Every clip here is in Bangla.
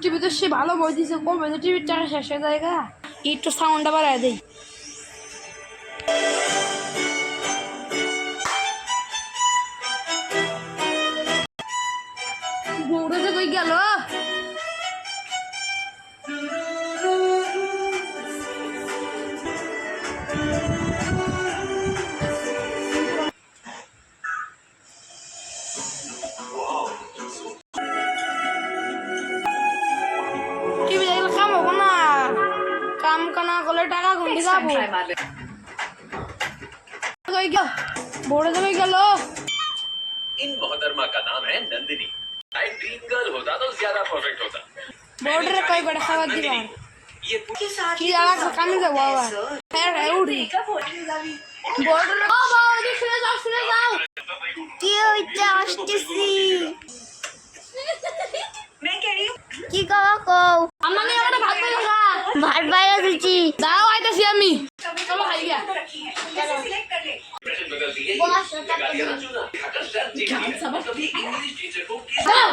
টিভি তো সে ভালো বই দিছে। কবে তো টিভির টাকা শেষ হয়ে যায় গা। একটু সাউন্ডটা বাড়ায় দেই। কাম কানা করলে টাকা ঘন্টি যাবো কই গেল বউটা যে কই গেল इन मोहतरमा का नाम है नंदिनी एक ड्रीम गर्ल होता तो ज्यादा परफेक्ट होता বউটারে কই বেটা খাবার দিবা ये पूरी কি জানা কামে যাবো আবার হ্যাঁ হ্যাঁ উঠি বউটারে ও বাবা ওদিকে শুনে যাও শুনে যাও কি হইতে আসতেছি কি কবা কও আমার নিয়ে একটা ভাত পাই খা ভাত পাইয়া দিচ্ছি দাও আইতাছি আমি। চলো খাই গিয়া বস সব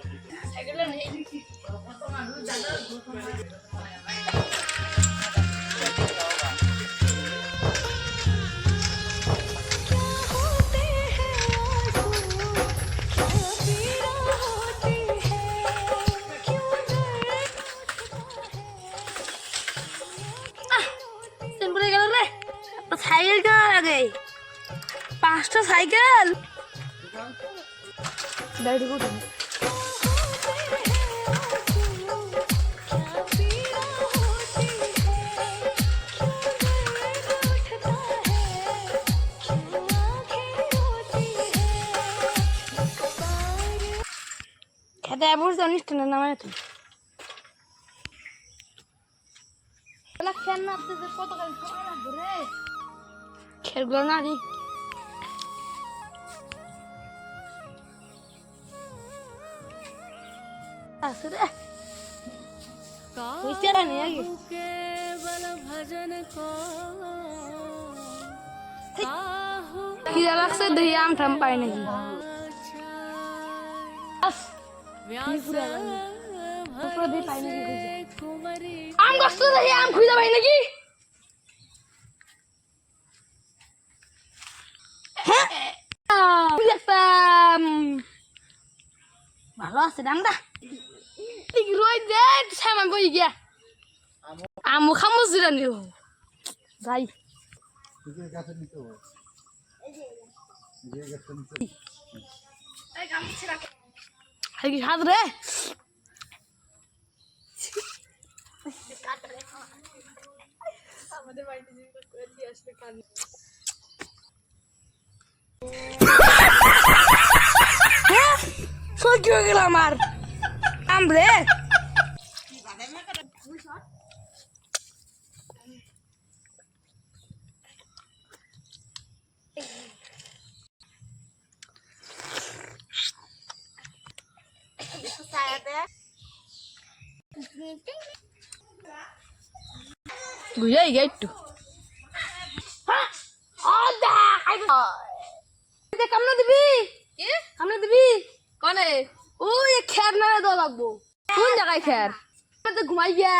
সাইকেল কেনার আগে। পাঁচটা সাইকেল? খেতে কত খেলগুলো না আছে রে? বুঝতে পারি আগে। খিদা লাগছে দেখি আম ঠাম কি পাই নাকি হ্যাঁ খুঁজে একটাম। ভালো আছে দামটা রই দে সামান বই গিয়া আমু খামু জিরানি যাই কি হাত রে হ্যাঁ? সহ্য হয়ে গেল আমার আম রে বুঝাই গে একটু কামনা দিবি কামনা দিবি কনে ওই খের না দেওয়া লাগবো। কোন জায়গায় খের? তো ঘুমাই গিয়া।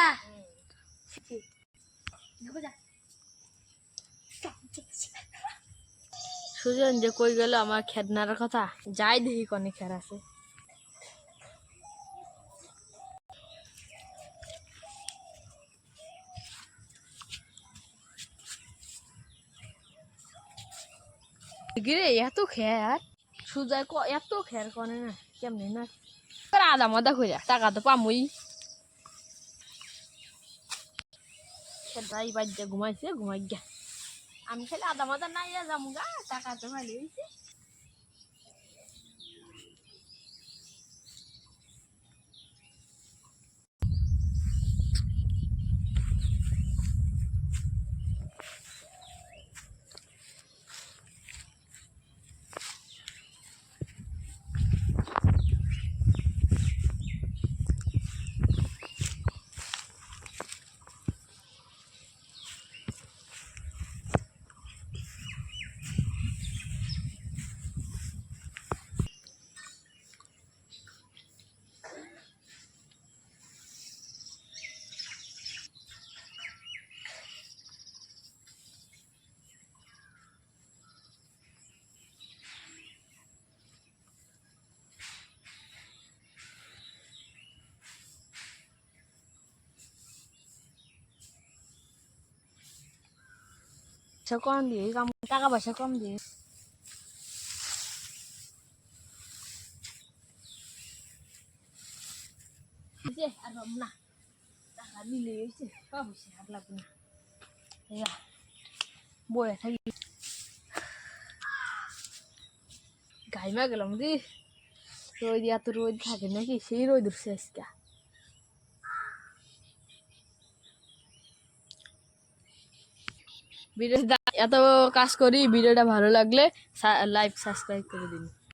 সুজন, যে কই গেল আমার খেদনার কথা? যাই দেখি কনে খের আছে। গিরে এত খের? সুজয় ক এত খের কনে না কেমনি না? আদা মাদা কইরা টাকা তো পামই। সেটাই বাড়িতে ঘুমাইছে ঘুমাই গিয়া আমি খালি আধা মাথা নাই যাম গা টাকা তো ভালো হয়েছে পয়সা কম দিয়ে কাম টাকা পয়সা কম দিয়ে। আর না। টাকা দিলে সে আর লাগবে না। থাকি। গাইমা গেলাম দি রোদ এত রোদ থাকে নাকি? সেই রোদ উঠছে আজকে। ভিডিও এত কাজ করি ভিডিওটা ভালো লাগলে লাইক সাবস্ক্রাইব করে দিন।